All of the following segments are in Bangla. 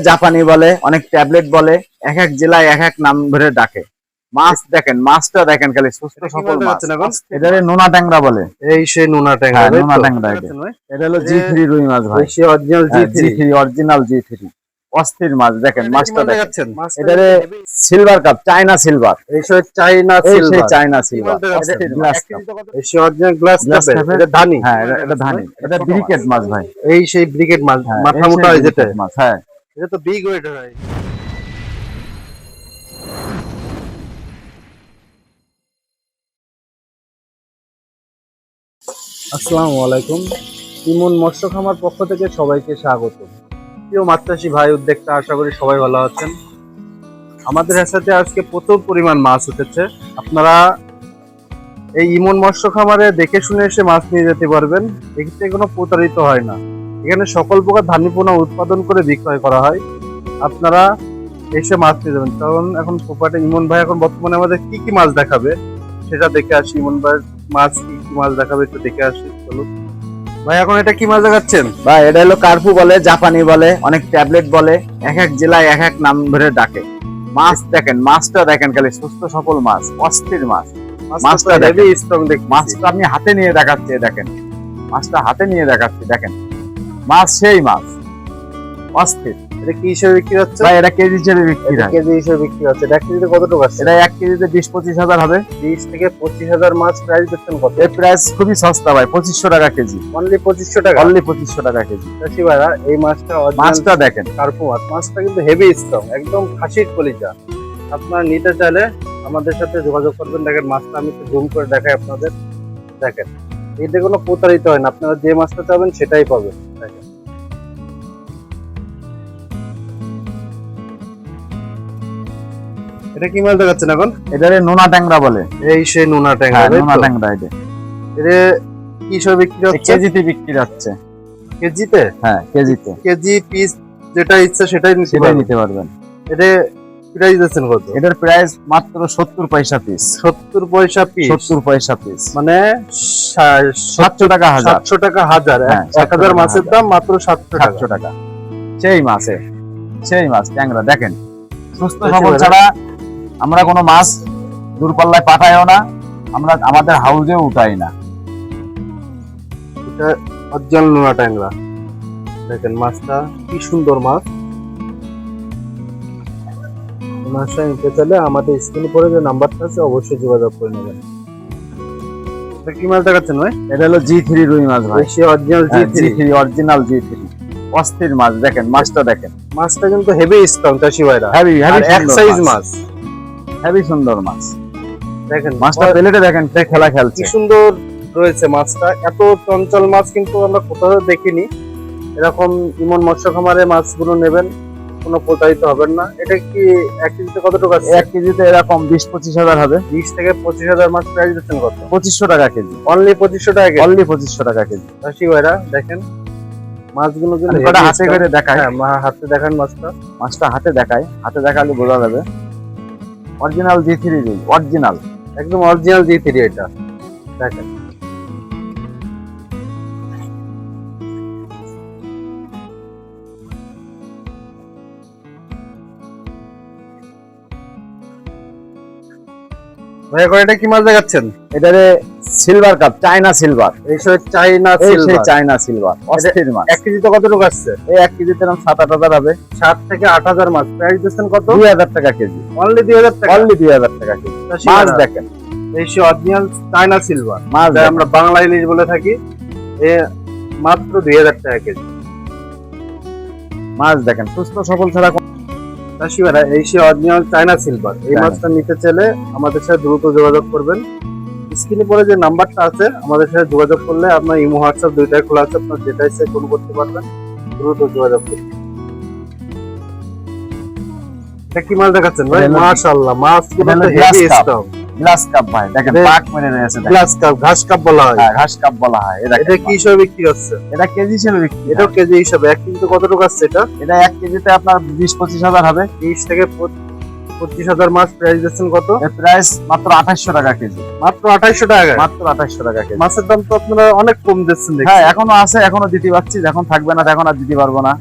জাপানি বলে অনেক ট্যাবলেট বলে এক এক জেলায় এক এক নাম ধরে ডাকে। মাছ দেখেন মাছটা দেখেন খালি সুস্থ সফল মাছ। এটা নোনা ট্যাংরা বলে। এই সেই নোনা ট্যাংরা হ্যাঁ, নোনা ট্যাংরা এটা। হলো জি থ্রি রুই মাছ ভাই। সেই original G three original G three অস্থির মাছ দেখেন মাছটা দেখেন। দেখাচ্ছেন? এটারে সিলভার কাপ চায়না সিলভার এই সেই চাইনা এই সেই silver china silver glass cup এই সেই অরিজিনাল গ্লাস Glass এটা ধানি। হ্যাঁ এটা- ধানি। এটা ব্রিকেট মাছ। ভাই। এই সেই ব্রিগেড মাছ হ্যাঁ, মাথা মোটা হয় যেটা মাছ হ্যাঁ। এটা তো বিগ ওয়েট হয়। আসসালামু আলাইকুম। ইমন মৎস্য খামার পক্ষ থেকে সবাইকে স্বাগত। প্রিয় মাত্রাসী ভাই উদ্যোক্তা, আশা করি সবাই ভালো আছেন। আমাদের সাথে আজকে প্রচুর পরিমাণ মাছ উঠেছে। আপনারা এই ইমন মৎস্য খামারে দেখে শুনে এসে মাছ নিয়ে যেতে পারবেন। এক্ষেত্রে কোনো প্রতারিত হয় না। এখানে সকল প্রকার ধানি পোনা উৎপাদন করে বিক্রয় করা হয়। আপনারা এসে মাছ নিয়ে যাবেন। কারণ এখন পোপাটে ইমন ভাই এখন বর্তমানে আমাদের কি কি মাছ দেখাবে সেটা দেখে আসি। ইমন ভাই মাছ কি কি মাছ দেখাবে একটু দেখে আসি। চলুন। ভাই এখন এটা কি মাছ দেখাচ্ছেন? ভাই এটা হলো কার্পু বলে জাপানি বলে অনেক ট্যাবলেট বলে এক এক জেলায় এক এক নাম ধরে ডাকে। মাছ দেখেন মাছটা দেখেন খালি সুস্থ সফল মাছ অস্থির মাছ। মাছটা দেখেন। স্ট্রং দেখ মাছটা আমি হাতে নিয়ে দেখাচ্ছি দেখেন। মাছটা হাতে নিয়ে দেখাচ্ছি দেখেন। মাছ সেই মাছ। অস্থির। এটা কি হিসেবে বিক্রি হচ্ছে? ভাই এটা কেজি হিসেবে বিক্রি হয়। কেজি হিসেবে বিক্রি হচ্ছে। এটা কেজিতে কত টাকা আছে? এটা এক কেজিতে বিশ পঁচিশ হাজার হবে। বিশ থেকে পঁচিশ হাজার মাছ প্রাইস দিচ্ছেন কত? এর প্রাইস খুবই সস্তা ভাই পঁচিশশো টাকা কেজি। অনলি পঁচিশশো টাকা? অনলি পঁচিশশো টাকা কেজি। চাষি ভাইরা এই মাছটা মাছটা দেখেন। কার্পু মাছ। মাছটা কিন্তু হেভি স্ট্রং একদম খাসির কলিজা। আপনারা নিতে চাইলে আমাদের সাথে যোগাযোগ করবেন। দেখেন মাছটা আমি একটু জুম করে দেখাই আপনাদের। দেখেন। এতে কোনো প্রতারিত হয় না। আপনারা যে মাছটা চাবেন সেটাই পাবেন। এটা কি মাছ দেখাচ্ছেন এখন? এটারে নোনা ট্যাংরা বলে। এই সেই নোনা ট্যাংরা হ্যাঁ নোনা ট্যাংরা এটা। এটা কি হিসেবে বিক্রি হচ্ছে? কেজিতে বিক্রি হচ্ছে। কেজিতে? হ্যাঁ কেজিতে। কেজি পিস যেটা ইচ্ছা সেটাই নিতে পারবেন। এটা প্রাইস দিচ্ছেন কত? এটার প্রাইস মাত্র সত্তর পয়সা পিস সত্তর পয়সা পিস সত্তর পয়সা পিস মানে সাতশো টাকা হাজার। সাতশো টাকা হাজার হ্যাঁ, এক হাজার মাছের দাম মাত্র সাতশো সাতশো টাকা। সেই মাছে সেই মাছ ট্যাংরা দেখেন। সুস্থ সবল ছাড়া আমরা কোনো মাছ দূরপাল্লায় পাঠাইও না আমরা আমাদের হাউজেও উঠাই না। এটা নোনা ট্যাংরা। দেখেন মাছটা কি সুন্দর মাছ। মাছটা নিতে চাইলে আমাদের স্ক্রিনে পরে যে নাম্বারটা আছে অবশ্যই যোগাযোগ করে নেবেন। কি মাছ দেখাচ্ছেন ভাই? এটা হলো জি থ্রি রুই মাছ ভাই। সে original G three original G three অস্থির মাছ দেখেন মাছটা দেখেন। মাছটা কিন্তু হেভি স্ট্রং চাষি ভাইরা হেভি হেভি এক সাইজ মাছ। হেভি সুন্দর মাছ। দেখেন মাছটা প্লেটে দেখেন খেলা খেলছে। কি সুন্দর রয়েছে মাছটা। এত চঞ্চল মাছ কিন্তু আমরা কোথাও দেখিনি। এরকম ইমন মৎস্য খামারে মাছগুলো নেবেন। কোনো প্রতারিত হবেন না। এটা কি এক কেজিতে কত টাকা এক কেজিতে এরকম বিশ পঁচিশ হাজার হবে। বিশ থেকে পঁচিশ হাজার মাছ প্রাইস দিচ্ছেন কত? পঁচিশশো টাকা কেজি। অনলি পঁচিশশো টাকা কেজি? অনলি পঁচিশশো টাকা কেজি। চাষি ভাইরা দেখেন মাছগুলো কিন্তু হাতে করে দেখাই। হ্যাঁ হাতে দেখান মাছটা। মাছটা হাতে দেখাই। হাতে দেখালে বোঝা যাবে। অরিজিনাল জি থ্রি অরিজিনাল একদম অরিজিনাল জি থ্রি এটা। দেখেন। ভাই এখন এটা কি মাছ দেখাচ্ছেন? এটারে সিলভার কাপ চায়না সিলভার এইসব চাইনা এই সিলভার চায়না সিলভার অস্থির মাছ এক কেজিতে কত টাকা আসছে? এই এক কেজিতে এরকম সাত আট হাজার হবে। সাত থেকে আট হাজার মাছ প্রাইস দিচ্ছেন কত? দুই হাজার টাকা কেজি। অনলি দুই হাজার টাকা? অনলি দুই হাজার টাকা কেজি। মাছ মাছ দেখেন। এইসব অরিজিনাল চাইনা সিলভার মাছ আমরা বাংলা ইলিশ বলে থাকি। এ মাত্র দুই হাজার টাকা কেজি। মাছ দেখেন। সুস্থ সফল ছাড়া কোনো- চাষি এই সে অরিজিনাল চায়না সিলভার এই মাছটা নিতে চাইলে আমাদের সাথে দ্রুত যোগাযোগ করবেন। স্ক্রিনে পরে যে নাম্বারটা আছে আমাদের সাথে যোগাযোগ করলে আপনার ইমো হোয়াটসঅ্যাপ দুইটাই খোলা আছে আপনার যেটা ইচ্ছে ফোন করতে পারবেন দ্রুত যোগাযোগ করবেন এটা কি মাছ দেখাচ্ছেন ভাই? মাশাআল্লাহ মাছ কি বলতে হেভি। স্ট্রং গ্লাস কাপ ভাই দেখেন পাক মেরে রয়েছে। গ্লাস কাপ ঘাস কাপ বলা হয়। হ্যাঁ ঘাস কাপ বলা হয় এটা এটা কি হিসাবে বিক্রি হচ্ছে? এটা কেজি হিসেবে বিক্রি হয়। কেজি হিসাবে এক কেজিতে কত টাকা আছে এটা? এটা এক কেজিতে আপনার বিশ পঁচিশ হাজার হবে। বিশ থেকে পঁচিশ হাজার মাছ প্রাইস দিচ্ছেন কত? প্রাইস মাত্র আঠাশশো টাকা কেজি। মাত্র আঠাইশশো টাকা মাত্র আঠাশশো টাকা কেজি। মাছের দাম তো আপনারা অনেক কম দিচ্ছেন হ্যাঁ এখনও আছে এখনও দিতে পারছি যখন থাকবে না তখন আর দিতে পারব না।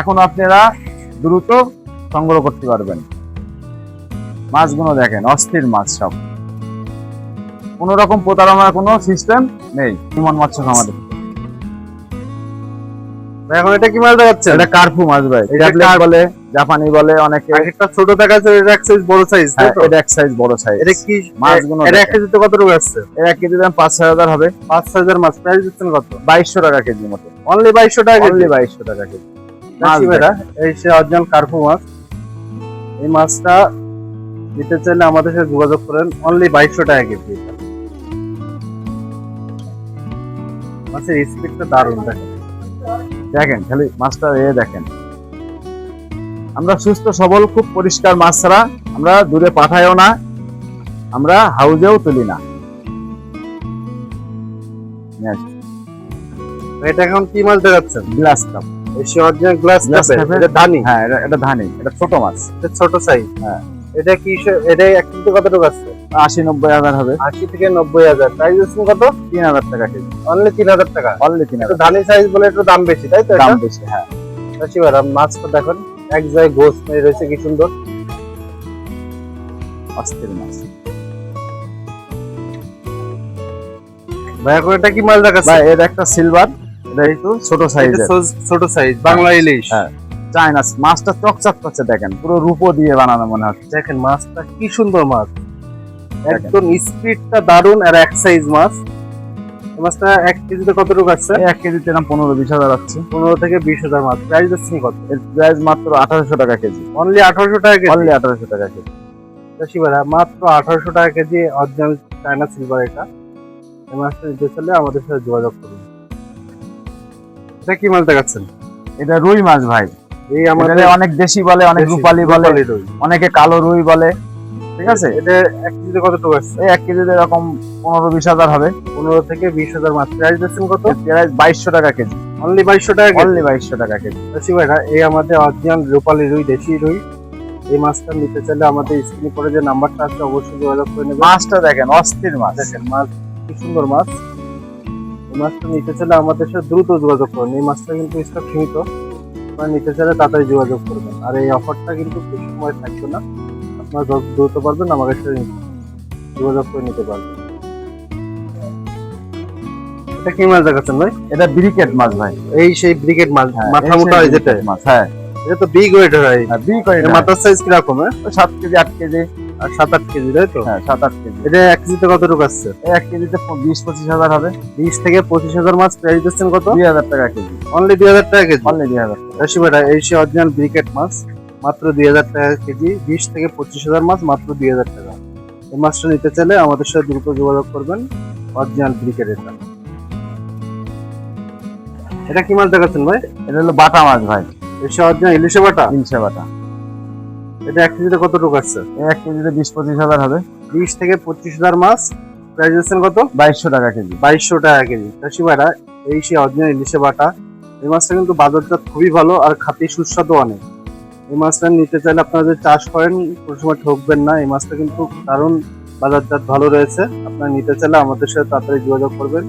এখন আপনারা দ্রুত সংগ্রহ করতে পারবেন। মাছগুলো দেখেন অস্থির মাছ সব। কোন রকম প্রতারণার কোনো সিস্টেম নেই। ইমন মৎস্য খামারে এখন এটা কি মাছ দেখাচ্ছেন? এটা কার্পু মাছ ভাই। ট্যাবলেট বলে জাপানি বলে অনেকে। একটা ছোট দেখাচ্ছে এটা এক size বড় সাইজ হ্যাঁ, এটা এক সাইজ বড় সাইজ এটা কি মাছগুলো এটা দেখেন। এক কেজিতে কত টাকা আসছে? এর এক কেজি দাম পাঁচ হাজার হবে। পাঁচ হাজার মাছ প্রাইস দিচ্ছেন কত? বাইশশো টাকা কেজি মতো। অনলি বাইশশো টাকা অনলি বাইশশো টাকা কেজি। মাছ মাছ বেড়া এই সে অরিজিনাল কার্পু মাছ। এই মাছটা নিতে চাইলে আমাদের সাথে যোগাযোগ করেন। অনলি বাইশশো টাকা কেজি মাছের স্পিডটা দারুণ দেখেন। দেখেন খালি মাছটা এ দেখেন। আমরা সুস্থ সবল খুব পরিষ্কার মাছ ছাড়া আমরা দূরে পাঠাইও না আমরা হাউজেও তুলি না। এটা এখন কি মাছ দেখাচ্ছেন? গ্লাস কাপ এই গ্লাস এটা ধানি? হ্যাঁ এটা এটা ধানি এটা ছোট মাছ। এটা ছোট সাইজ হ্যাঁ। এটা কি এটা এক কেজিতে কত টাকা আছে? আশি নব্বই হাজার হবে। আশি থেকে নব্বই হাজার। প্রাইস দিচ্ছেন কত? তিন হাজার টাকা কেজি। অনলি তিন হাজার টাকা। অনলি তিন হাজার ধানি সাইজ বলে একটু দাম বেশি তাই তো দাম বেশি হ্যাঁ। ভাইরা মাছটা দেখুন। এক জায়গায় গোস মেরে রয়েছে কি সুন্দর। অস্থির মাছ। ভাই এখন এটা কি মাছ দেখাচ্ছে? ভাই এর একটা সিলভার এটা একটু ছোট এটা সাইজের সো- ছোট সাইজ বাংলা ইলিশ। হ্যাঁ। চায়না মাছটা চকচক করছে দেখেন পুরো রূপো দিয়ে বানানো মনে হচ্ছে। দেখেন মাছটা কি সুন্দর মাছ। একদম স্পিডটা দারুণ আর এক সাইজ মাছ। মাছটা এক কেজিতে কতটুকু আছে এক কেজিতে এরকম পনেরো বিশ হাজার আছে পনেরো থেকে বিশ হাজার মাছ। প্রাইস দিচ্ছেন কত? এর প্রাইস মাত্র আঠারোশো টাকা কেজি। অনলি আঠারোশো টাকা কেজি? অনলি আঠারোশো টাকা কেজি। চাষি ভাইরা মাত্র আঠারোশো টাকা কেজি অরিজিনাল চায়না সিলভার এটা। এই মাছটা নিতে চাইলে আমাদের সাথে যোগাযোগ করুন। এটা কি মাছ দেখাচ্ছেন? এটা রুই মাছ ভাই। এই আমাদের অনেক দেশি বলে অনেক রূপালি বলে রুই। অনেকে কালো রুই বলে ঠিক আছে? এটা এক কেজিতে কতটুকু আসছে এই এক কেজিতে এরকম পনেরো বিশ হাজার হবে। পনেরো থেকে বিশ হাজার মাছ। প্রাইস দিচ্ছেন কত? প্রাইস বাইশশো টাকা কেজি। অনলি বাইশশো টাকা অনলি বাইশশো টাকা কেজি। চাষি ভাইরা এই আমাদের অরিজিনাল রূপালী রুই দেশি রুই এই মাছটা নিতে চাইলে আমাদের স্ক্রিনে পরে যে নাম্বারটা আছে অবশ্যই যোগাযোগ করে নেবেন। মাছটা দেখেন অস্থির মাছ। দেখেন মাছ কি সুন্দর মাছ। এই মাছটা নিতে চাইলে আমাদের সাথে দ্রুত যোগাযোগ করুন। এই মাছটা কিন্তু স্টক সীমিত। আপনারা নিতে চাইলে তাড়াতাড়ি যোগাযোগ করবেন। আর এই অফারটা কিন্তু বেশি সময় থাকবে না। আপনারা যত দ্রুত পারবেন আমাদের সাথে যোগাযোগ করে নিতে পারবেন। এটা কি মাছ দেখাচ্ছেন ভাই? এটা ব্রিকেট মাছ ভাই। এই সেই ব্রিকেট মাছ। হ্যাঁ, মাথা মোটা হয় যেটা? মাছ হ্যাঁ। এটা তো বিগ ওয়েট হয়। হ্যাঁ, বিগ করে মাথার সাইজ কীরকম হ্যাঁ? সাত কেজি আট কেজি। আর সাত আট কেজি তাই তো? হ্যাঁ সাত আট কেজি। এটা এক কেজিতে কতটুকু আসছে? এক কেজিতে বিশ পঁচিশ হাজার হবে। বিশ থেকে পঁচিশ হাজার মাছ প্রাইস দিচ্ছেন কত? দুই হাজার টাকা কেজি। অনলি দুই হাজার টাকা কেজি? অনলি দুই হাজার টাকা। এই সে অরিজিনাল ব্রিকেট মাছ মাত্র দুই হাজার টাকা কেজি। বিশ থেকে পঁচিশ হাজার মাছ মাত্র দুই হাজার টাকা। এই মাছটা নিতে চাইলে আমাদের সাথে দ্রুত যোগাযোগ করবেন অরিজিনাল ব্রিকেট এটা এটা কি মাছ দেখাচ্ছেন ভাই? এটা হলো বাটা মাছ ভাই। এই সে অরিজিনাল ইলিশে বাটা? ইলশে বাটা। এটা এক কেজিতে কতটুকু আসছে? এই এক কেজিতে বিশ পঁচিশ হাজার হবে। বিশ থেকে পঁচিশ হাজার মাছ প্রাইস দিচ্ছেন কত? বাইশশো টাকা কেজি। বাইশশো টাকা কেজি। চাষি ভাইরা এই সে অরিজিনাল ইলিশে বাটা এই মাছটা কিন্তু বাজারজাত খুবই ভালো আর খাতি সুস্বাদু অনেক। এই মাছটা নিতে চাইলে আপনারা যদি চাষ করেন কোনো সময় ঠকবেন না। এই মাছটা কিন্তু দারুণ বাজারজাত ভালো রয়েছে। আপনারা নিতে চাইলে আমাদের সাথে তাড়াতাড়ি যোগাযোগ করবেন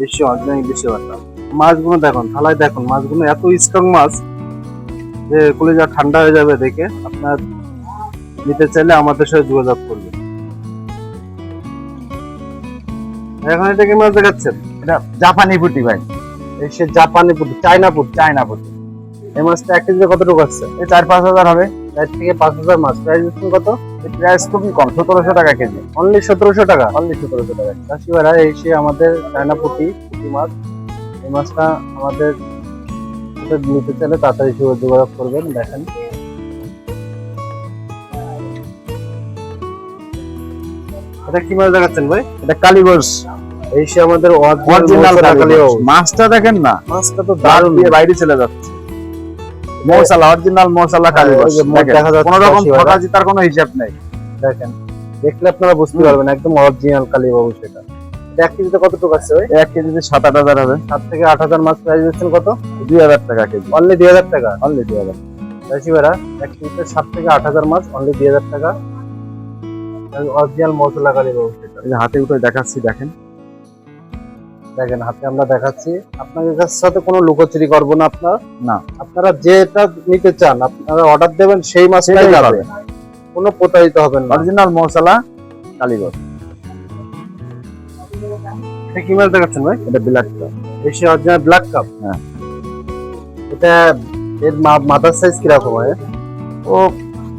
এই সে অরিজিনাল ইলিশে বাটা। মাছগুলো দেখুন থালায় দেখুন মাছগুলো এত স্ট্রং মাছ যে কলিজা ঠান্ডা হয়ে যাবে দেখে আপনার নিতে চাইলে আমাদের সাথে যোগাযোগ করবেন এখন এটা কি মাছ দেখাচ্ছেন? এটা জাপানি পুটি ভাই। এই সে জাপানি পুটি চায়না পুটি। চায়না পুটি। এই মাছটা এক কেজিতে কতটুকু আছে এই চার পাঁচ হাজার হবে। চার থেকে পাঁচ হাজার মাছ। প্রাইস কত? এর প্রাইস খুবই কম সতেরোশো টাকা কেজি। অনলি সতেরোশো টাকা? অনলি সতেরোশো টাকা। চাষি ভাইরা এই সে আমাদের চায়না পুটি পুটি মাছ এই মাছটা আমাদের নিতে চাইলে তাড়াতাড়ি যোগাযোগ করবেন দেখেন। এটা কি মাছ দেখাচ্ছেন ভাই? এটা কালীগঞ্জ এই সে আমাদের অরিজিনাল অরিজিনাল মাছটা দেখেন না? মাছটা তো দারুণ। দিয়ে বাইরে চলে যাচ্ছে। মশলা অরিজিনাল মশলা কালীগঞ্জ ওই দেখা যাচ্ছে কোন রকম। ঠকা জিতার কোনো হিসাব নেই। দেখেন দেখলে আপনারা বুঝতে পারবেন একদম অরিজিনাল কালীবাবু সেটা। এক কেজিতে কতটুকু আছে ভাই? এক কেজিতে সাত আট হাজার হবে। সাত থেকে আট হাজার মাছ প্রাইস দিচ্ছেন কত? দুই হাজার টাকা কেজি। অনলি দুই হাজার টাকা? অনলি দুই হাজার। চাষি এক কেজিতে সাত থেকে আট হাজার মাছ অনলি দুই হাজার টাকা। অরিজিনাল মশলা সেটা। এই হাতে উঠে দেখাচ্ছি দেখেন। দেখেন হাতে আমরা দেখাচ্ছি। আপনাদের কাছে সাথে কোনো লুকোচুরি করব না আপনার। না। আপনারা যেটা নিতে চান আপনারা অর্ডার দেবেন সেই মাছটাই কোনো প্রতারিত হবেন না। অরিজিনাল মশলা কালীগঞ্জ এটা কি মাছ দেখাচ্ছেন ভাই? এটা বিলাক এসে অরিজিনাল ব্ল্যাক কাপ হ্যাঁ। এটা এর মাথার সাইজ কীরকম হয়? ও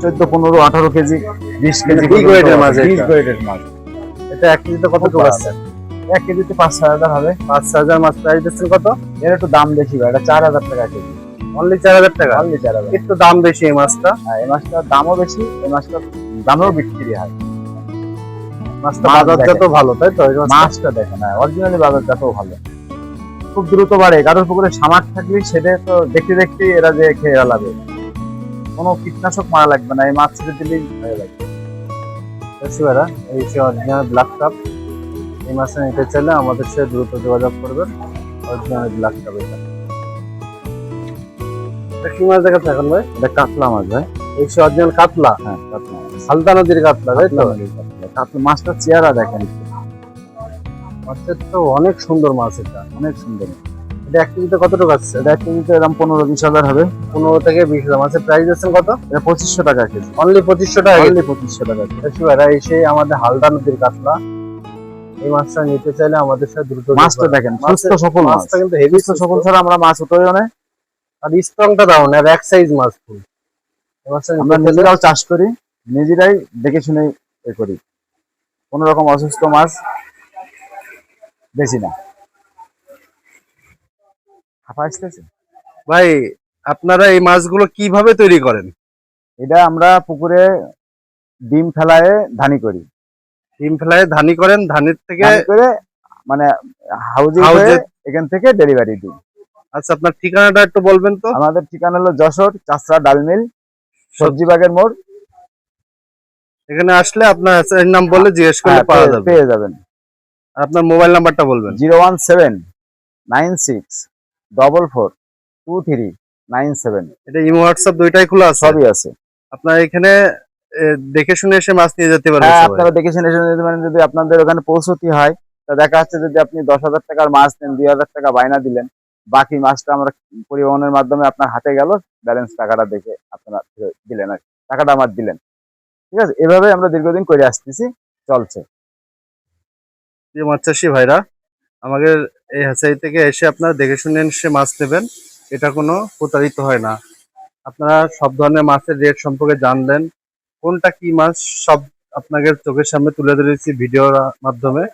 চোদ্দ পনেরো আঠারো কেজি। বিশ কেজি big weight মাছ বিগ ওয়েটের মাছ এটা এক কেজিতে কত খুব আছে এক কেজিতে পাঁচ ছয় হাজার হবে। পাঁচ ছয় হাজার মাছ প্রাইস দিচ্ছেন কত? এর একটু দাম বেশি ভাই এটা চার হাজার টাকা কেজি। অনলি চার হাজার টাকা? অনলি চার হাজার। একটু দাম বেশি এই মাছটা। হ্যাঁ এই মাছটার দামও বেশি এই মাছটার দামেও বিক্রি হয়। মাছটা ভালো তাই তো? দেখেন হ্যাঁ অরিজিনালি বাজারটাও ভালো। খুব দ্রুত বাড়ে কারোর পুকুরে সামার থাকলে সেটা তো দেখতে দেখতে এরা যে খেয়ে লাগবে কোনো কীটনাশক মারা লাগবে না এই মাছ ছেড়ে দিলেই হয়ে লাগবে ভাইরা এই সে অরিজিনাল ব্ল্যাক কাপ এই মাছটা নিতে চাইলে আমাদের সাথে দ্রুত যোগাযোগ করবেন। অরিজিনাল ব্ল্যাক কাপ এটা। কি মাছ দেখাচ্ছে এখন ভাই? এটা কাতলা মাছ ভাই। এই সে অরিজিনাল কাতলা। হ্যাঁ কাতলা মাছ। নদীর কাতলা তাই তো? কাতলা মাছ, মাছটার চেহারা দেখেন। মাছের তো অনেক সুন্দর মাছ এটা। অনেক সুন্দর। এটা এক কেজিতে কত টাকা আছে এক কেজিতে এরকম পনেরো বিশ হাজার হবে। পনেরো থেকে বিশ হাজার। মাছের প্রাইস আছেন কত? এটা পঁচিশশো টাকা কেজি। অনলি পঁচিশশো টাকা। অনলি পঁচিশশো টাকা কেজি। দেখছি এসে আমাদের হালদা নদীর কাতলা। এই মাছটা নিতে চাইলে আমাদের সাথে দ্রুত মাছটা দেখেন সুস্থ সফল মাছটা কিন্তু হেভি সুস্থ সফল ছাড়া আমরা মাছ উঠোই না। আর স্ট্রংটা দাও না এক সাইজ মাছ ফুল। আমরা নিজেরাও চাষ করি নিজেরাই দেখে শুনে এ করি। কোন রকম অসুস্থ মাছ বেশি না। আসতেছে। ভাই আপনারা এই মাছগুলো কীভাবে তৈরি করেন? এটা আমরা পুকুরে ডিম ফেলায় ধানি করি। ডিম ফেলায় ধানি করেন ধানের থেকে করে মানে হাউজে এখান থেকে ডেলিভারি দিই। আচ্ছা আপনার ঠিকানাটা একটু বলবেন তো? আমাদের ঠিকানা হলো যশোর চাষরা ডালমিল সবজি বাগের মোড়। এখানে আসলে আপনার এর নাম বললে জিজ্ঞেস করলে হ্যাঁ, পাওয়া যাবে। পেয়ে যাবেন। আর আপনার মোবাইল নাম্বারটা বলবেন। Zero one seven nine six double four two three nine seven এটা ইমো হোয়াটসঅ্যাপ দুইটাই খোলা আছে? সবই আছে। আপনার এখানে দেখে শুনে এসে মাছ নিয়ে যেতে পারবেন হ্যাঁ। আপনারা দেখেছেন এসে নিতে পারেন। যদি আপনাদের ওখানে পৌঁছতে হয় তা দেখা যাচ্ছে যদি আপনি দশ হাজার টাকার মাছ নেন দুই হাজার টাকা বায়না দিলেন বাকি মাছটা আমরা পরিবহনের মাধ্যমে আপনার হাতে গেল ব্যালেন্স টাকাটা দেখে আপনারা দিলেন আর। টাকাটা আমার দিলেন। ঠিক আছে? এভাবে আমরা দীর্ঘদিন করে আসতেছি চলছে। মাছ চাষি ভাইরা আমাদের এই হাসাই থেকে এসে আপনারা দেখে শুনে এসে মাছ নেবেন এটা কোনো প্রতারিত হয় না। আপনারা সব ধরনের মাছের রেট সম্পর্কে জানলেন কোনটা কি মাছ সব আপনাদের চোখের সামনে তুলে ধরেছি ভিডিওর মাধ্যমে।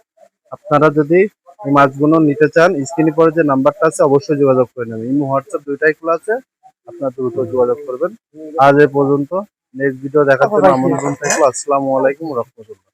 আপনারা যদি এই মাছগুলো নিতে চান স্ক্রিনে পরে যে নাম্বারটা আছে অবশ্যই যোগাযোগ করে নেবেন। ইমো হোয়াটসঅ্যাপ দুইটাই খোলা আছে আপনারা দ্রুত যোগাযোগ করবেন। আজ এ পর্যন্ত নেক্সট ভিডিও দেখার জন্য আমন্ত্রণ থাকল। আসসালামু আলাইকুম রহমতুল্লাহ।